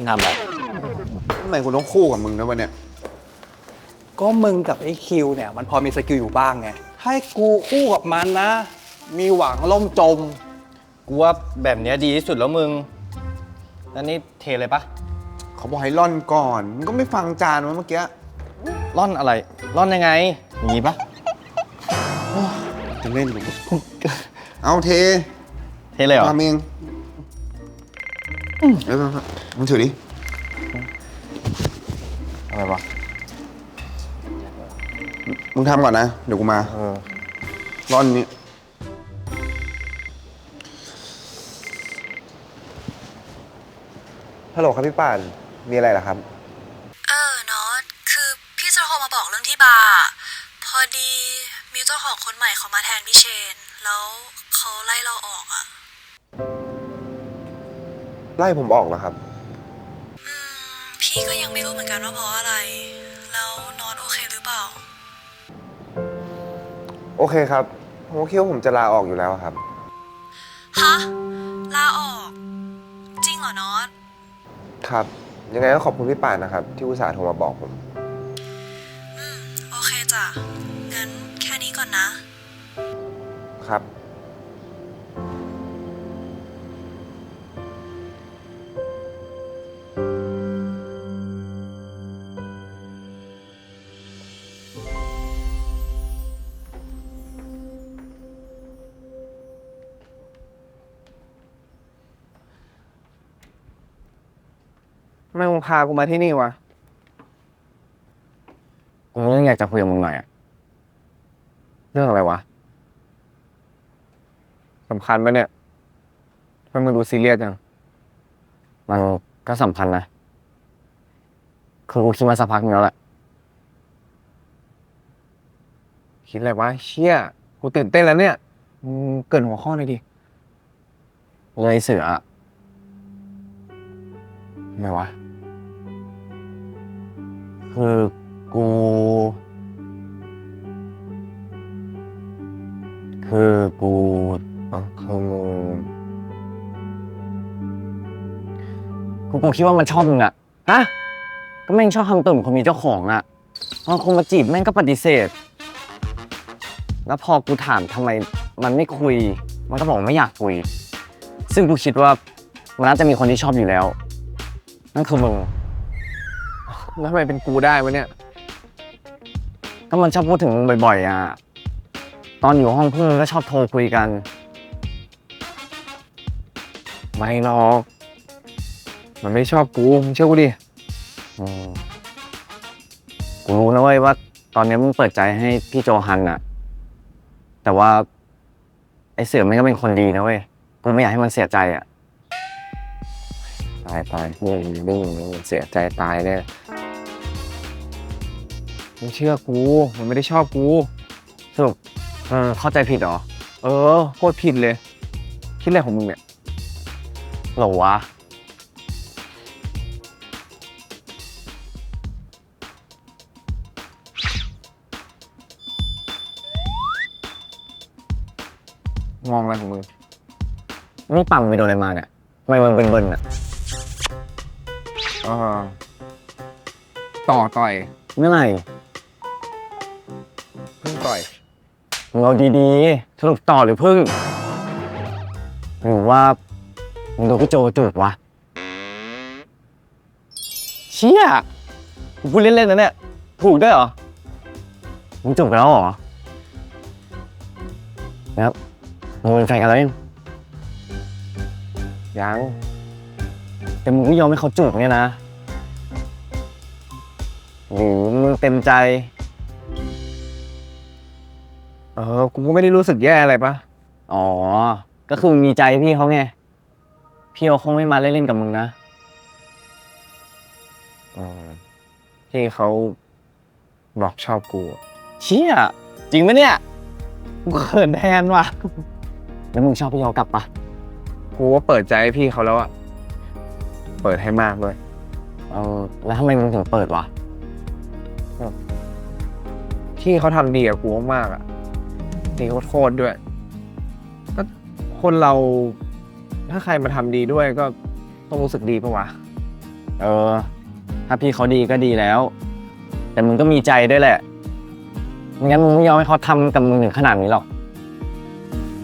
มึงทำอะไรทำไมกูต้องคู่กับมึงนะวันเนี้ยก็มึงกับไอ้คิวเนี่ย มันพอมีสกิลอยู่บ้างไงให้กูคู่กับมันนะ มีหวังล่มจม กูว่าแบบเนี้ยดีที่สุดแล้วมึง แล้วนี่เทเลยปะเขาบอกให้ร่อนก่อนมึงก็ไม่ฟังจานวะเมื่อกี้ ร่อนอะไร ร่อนยังไงอย่างงี้ปะจะเล่นกูเอาเทเทเลยเหรอทำเอง เอ้ยมึงถือดิอะไรวะมึงทำก่อนนะ เดี๋ยวกูมาเออร่อนนี้ ฮัลโหลครับพี่ป่าน มีอะไรเหรอครับ เออเนาะคือพี่จะโทรมาบอกเรื่องที่บาร์อะพอดีมีเจ้าของคนใหม่เขามาแทนพี่เชน แล้วเขาไล่เราออกอะ่ะ ไล่ผมออกเหรอครับอืมพี่ก็ยังไม่รู้เหมือนกันว่าเพราะอะไร แล้วนอนโอเคหรือเปล่า โอเคครับผมก็คิดว่าผมจะลาออกอยู่แล้วครับ ฮะ ลาออก จริงเหรอนอตครับ ยังไงก็ขอบคุณพี่ป่านนะครับ ที่อุตส่าห์โทรมาบอกผม อืม โอเคจ้ะงั้นแค่นี้ก่อนนะ ครับ ทำไมมึงพากูมาที่นี่วะ กูมีเรื่องอยากจะคุยกับมึงหน่อยอะเรื่องอะไรวะสำคัญปะเนี่ยทำไมมึงดูซีเรียสจัง มันก็สำคัญนะคือกูคิดมาสักพักนึงแล้วแหละ คิดอะไรวะเชี่ยกูตื่นเต้นแล้วเนี่ยมึงเกรินหัวข้อหน่อยดิเลยเสืออะทำไมวะ คือกู คือกูอ๋อคือมึงกูกูคิดว่ามันชอบมึงอะฮะ ก็แม่งชอบทำตัวเหมือนคนมีเจ้าของอะบางคนมาจีบแม่งก็ปฏิเสธ แล้วพอกูถามทำไมมันไม่คุย มันก็บอกว่าไม่อยากคุย ซึ่งกูคิดว่ามันน่าจะมีคนที่ชอบอยู่แล้ว นั่นคือมึง แล้วทำไมเป็นกูได้วะเนี่ย ก็มันชอบพูดถึงมึงบ่อยๆอะ ตอนอยู่ห้องเพื่อนก็ชอบโทรคุยกัน ไม่หรอก มันไม่ชอบกูมึงเชื่อกูดิอืมกูรู้นะเว้ยว่า ตอนนี้มึงเปิดใจให้พี่โจฮันอะแต่ว่า ไอ้เสือมันก็เป็นคนดีนะเว้ย กูไม่อยากให้มันเสียใจอะตายตายนี่นี่เสียใจตายเนี่ย มึงเชื่อกูมันไม่ได้ชอบกูสรุปเออเข้าใจผิดเหรอ เออโคตรผิดเลย คิดอะไรของมึงเนี่ยเหรอวะมองอะไรของมึงนี่ปั๊มไปโดนอะไรมาเนี่ยทำไมมันเป็นเบิ้ลๆอะเออต่อต่อยเมื่อไหร่ เพิ่งต่อย มึงเอาดีๆสรุปต่อหรือพึ่งหรือว่ามึงโดนพี่โจจูบวะเชี่ยกูพูดเล่นๆนะเนี่ยถูกด้วยเหรอมึงจูบกันแล้วเหรอนะครับมึงเป็นแฟนกันแล้วยังยังแต่มึงไม่ยอมให้เขาจูบเนี่ยนะหรือมึงเต็มใจเออกูก็ไม่ได้รู้สึกแย่อะไรปะอ๋อ ก็คือมึงมีใจพี่เขาไง พี่เขาคงไม่มาเล่นๆกับมึงนะเออที่เขาบอกชอบกูเชี่ยจริงไหมเนี่ย กูเขินแทนว่ะ แล้วมึงชอบพี่เขากลับปะกูก็เปิดใจให้พี่เขาแล้วอะเปิดให้มากเลยเออแล้วทำไมมึงถึงเปิดวะที่เขาทำดีกับกูมากๆอะ ดีโคตรๆด้วยก็คนเราถ้าใครมาทำดีด้วยก็ต้องรู้สึกดีปะวะ เออ ถ้าพี่เขาดีก็ดีแล้ว แต่มึงก็มีใจด้วยแหละไม่งั้นมึงไม่ยอมให้เขาทำกับมึงถึงขนาดนี้หรอก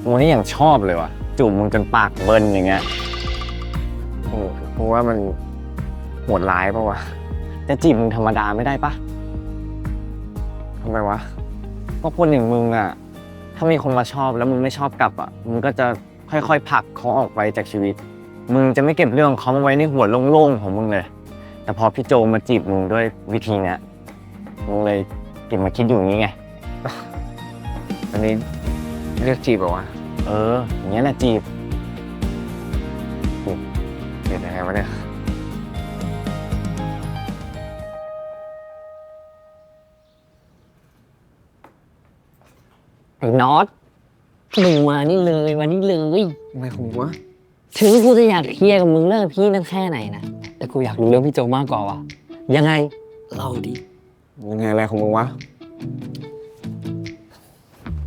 มึงนี่อย่างชอบเลยวะจูบมึงจนปากเบิ้ลอย่างเงี้ยโอ้กูว่ามันโหดร้ายปะวะจะจีบมึงธรรมดาไม่ได้ปะทำไมวะก็คนอย่างมึงอะ ถ้ามีคนมาชอบแล้วมึงไม่ชอบกลับอะมึงก็จะค่อยๆผลักเขาออกไปจากชีวิต มึงจะไม่เก็บเรื่องของเขามาไว้ในหัวโล่งๆของมึงเลย แต่พอพี่โจมาจีบมึงด้วยวิธีเนี้ยมึงเลยเก็บมาคิดอยู่อย่างนี้ไงอันนี้เรียกจีบปะวะเอออย่างเงี้ยแหละจีบเดี๋ยวยังไงวะเนี่ย น็อตมึงมานี่เลยมานี่เลยทำไมของวะถึงกูจะอยากเคลียร์กับมึงเรื่องพี่นั่นแค่ไหนนะแต่กูอยากรู้เรื่องพี่โจมากกว่าว่ะยังไงเล่าดิยังไงอะไรของมึงวะ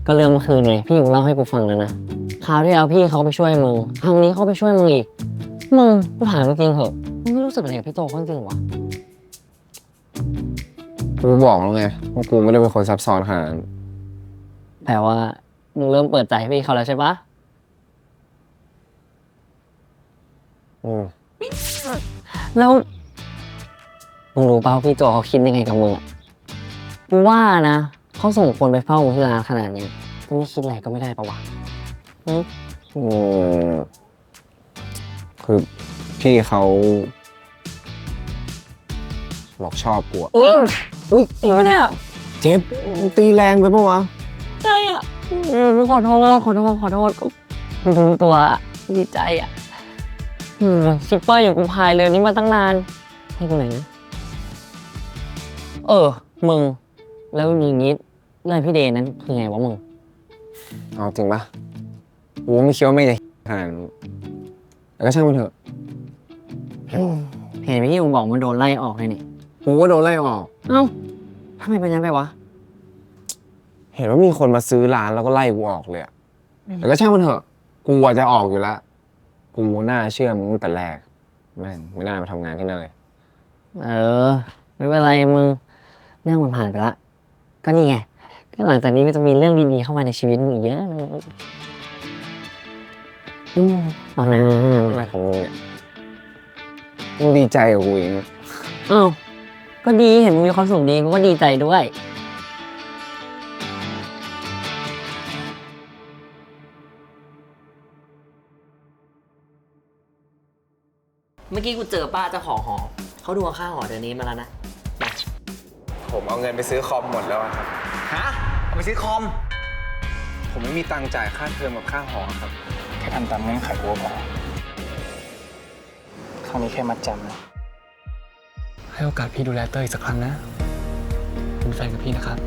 ก็เรื่องเมื่อคืนไงพี่ยังเล่าให้กูฟังแล้วนะคราวที่แล้วพี่เขาไปช่วยมึงครั้งนี้เขาไปช่วยมึงอีกมึงกูถามจริงๆเหอะมึงไม่รู้สึกอะไรกับพี่โจเขาจริงๆวะกูบอกแล้วไงว่ากูไม่ได้เป็นคนซับซ้อนขนาดนั้น แต่ว่ามึงเริ่มเปิดใจให้พี่เขาแล้วใช่ปะอืมแล้วมึงรู้เปล่าพี่โจเขาคิดยังไงกับมึงอะกูว่านะเขาส่งคนไปเฝ้ามึงที่ร้านขนาดเนี้ยมึงไม่คิดอะไรก็ไม่ได้ปะวะอืมคือพี่เขาบอกชอบกูอะอุ้ยอุ้ยจริงปะเนี่ย เจ็บตีแรงไปปะวะ ใช่อะขอโทษขอโทษขอโทษกูรู้ตัวอะดีใจอะชิปเปอร์อยู่กูพายเลยนี่มาตั้งนานให้กูไหนนะเออ มึง แล้วอย่างงี้เรื่องพี่เดนั้นคือไงวะมึงเอาจริงปะกูไม่คิดว่าไม่จะขนาดนั้นแต่ก็ช่างมันเถอะเห็นพี่มึงบอกมันโดนไล่ออกเลยนี่กูก็โดนไล่ออก เอ้าทำไมเป็นงั้นไปวะ เห็นว่ามีคนมาซื้อร้านแล้วก็ไล่กูออกเลยอะแต่ก็ช่างมันเถอะกูอาจจะออกอยู่แล้วกูน่าเชื่อมึงตั้งแต่แรกแม่งไม่น่ามาทำงานที่นั่นเลย เออ ไม่เป็นไรมึงเรื่องมันผ่านไปละก็นี่ไงก็หลังจากนี้ก็จะมีเรื่องดีๆเข้ามาในชีวิตมึงอีกเยอะเลยอืมเอานะอะไรของมึงเนี่ยมึงดีใจกับกูเองอ้าวก็ดีเห็นมึงมีความสุขดีกูก็ดีใจด้วย เมื่อกี้กูเจอป้าเจ้าของหอเขาดูค่าหอเดือนนี้มาแล้วนะมาผมเอาเงินไปซื้อคอมหมดแล้วอะครับ ฮะเอาไปซื้อคอม ผมไม่มีตังค์จ่ายค่าเทอมกับค่าหอครับ แค่ทำตามเงื่อนไขวัวพอครั้งนี้แค่มัดจำนะ ให้โอกาสพี่ดูแลเต้ยอีกสักครั้งนะเป็นแฟนกับพี่นะครับ